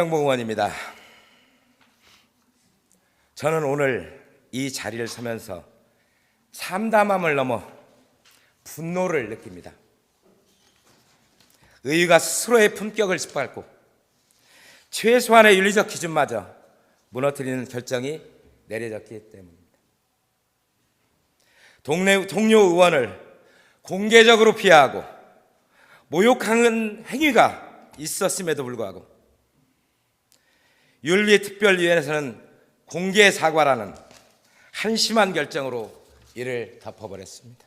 정보 의원입니다. 저는 오늘 이 자리를 서면서 참담함을 넘어 분노를 느낍니다. 의가 스스로의 품격을 짓밟고 최소한의 윤리적 기준마저 무너뜨리는 결정이 내려졌기 때문입니다. 동네, 동료 의원을 공개적으로 비하하고 모욕하는 행위가 있었음에도 불구하고 윤리특별위원회에서는 공개 사과라는 한심한 결정으로 이를 덮어버렸습니다.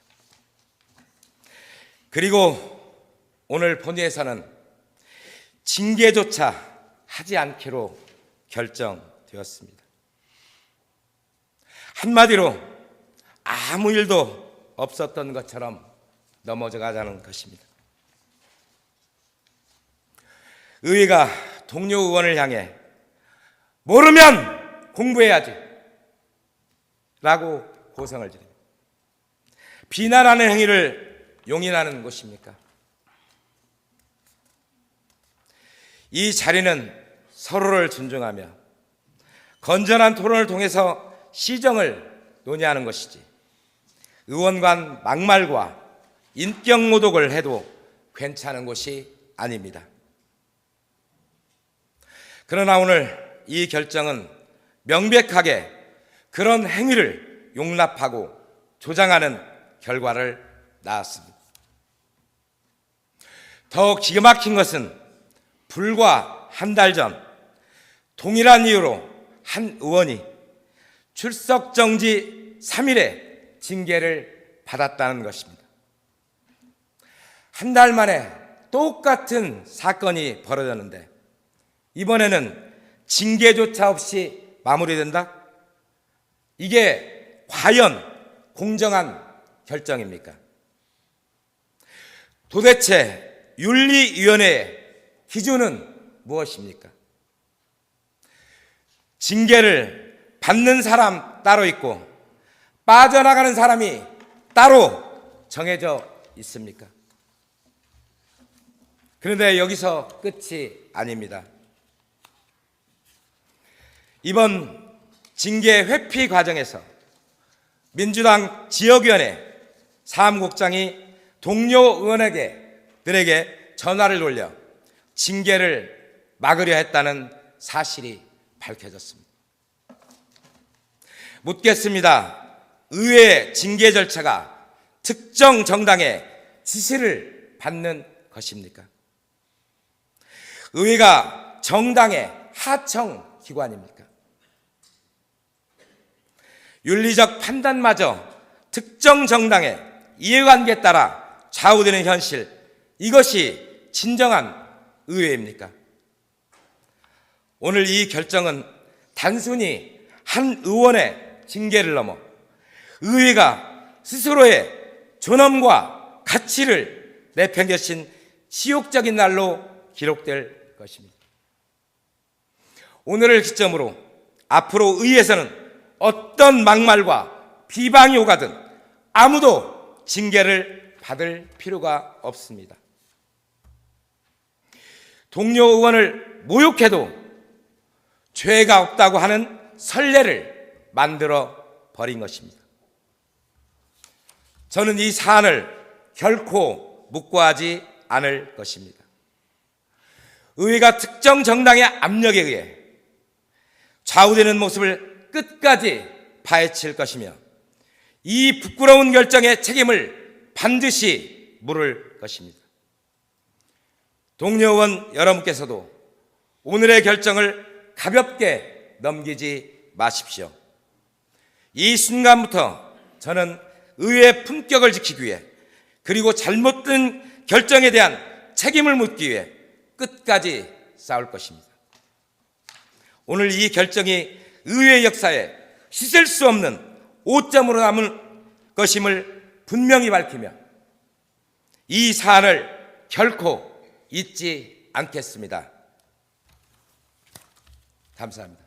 그리고 오늘 본회에서는 징계조차 하지 않기로 결정되었습니다. 한마디로 아무 일도 없었던 것처럼 넘어져 가자는 것입니다. 의회가 동료 의원을 향해 모르면 공부해야지 라고 고성을 지릅니다. 비난하는 행위를 용인하는 곳입니까? 이 자리는 서로를 존중하며 건전한 토론을 통해서 시정을 논의하는 것이지 의원 간 막말과 인격 모독을 해도 괜찮은 곳이 아닙니다. 그러나 오늘 이 결정은 명백하게 그런 행위를 용납하고 조장하는 결과를 낳았습니다. 더욱 기가 막힌 것은 불과 한 달 전 동일한 이유로 한 의원이 출석 정지 3일의 징계를 받았다는 것입니다. 한 달 만에 똑같은 사건이 벌어졌는데 이번에는 징계조차 없이 마무리된다? 이게 과연 공정한 결정입니까? 도대체 윤리위원회의 기준은 무엇입니까? 징계를 받는 사람 따로 있고 빠져나가는 사람이 따로 정해져 있습니까? 그런데 여기서 끝이 아닙니다. 이번 징계 회피 과정에서 민주당 지역위원회 사무국장이 동료 의원에게 들에게 전화를 돌려 징계를 막으려 했다는 사실이 밝혀졌습니다. 묻겠습니다. 의회 징계 절차가 특정 정당의 지시를 받는 것입니까? 의회가 정당의 하청 기관입니까? 윤리적 판단마저 특정 정당의 이해관계에 따라 좌우되는 현실, 이것이 진정한 의회입니까? 오늘 이 결정은 단순히 한 의원의 징계를 넘어 의회가 스스로의 존엄과 가치를 내팽겨친 치욕적인 날로 기록될 것입니다. 오늘을 기점으로 앞으로 의회에서는 어떤 막말과 비방이 오가든 아무도 징계를 받을 필요가 없습니다. 동료 의원을 모욕해도 죄가 없다고 하는 선례를 만들어 버린 것입니다. 저는 이 사안을 결코 묵고하지 않을 것입니다. 의회가 특정 정당의 압력에 의해 좌우되는 모습을 끝까지 파헤칠 것이며 이 부끄러운 결정의 책임을 반드시 물을 것입니다. 동료 의원 여러분께서도 오늘의 결정을 가볍게 넘기지 마십시오. 이 순간부터 저는 의회의 품격을 지키기 위해 그리고 잘못된 결정에 대한 책임을 묻기 위해 끝까지 싸울 것입니다. 오늘 이 결정이 의회 역사에 씻을 수 없는 오점으로 남은 것임을 분명히 밝히며 이 사안을 결코 잊지 않겠습니다. 감사합니다.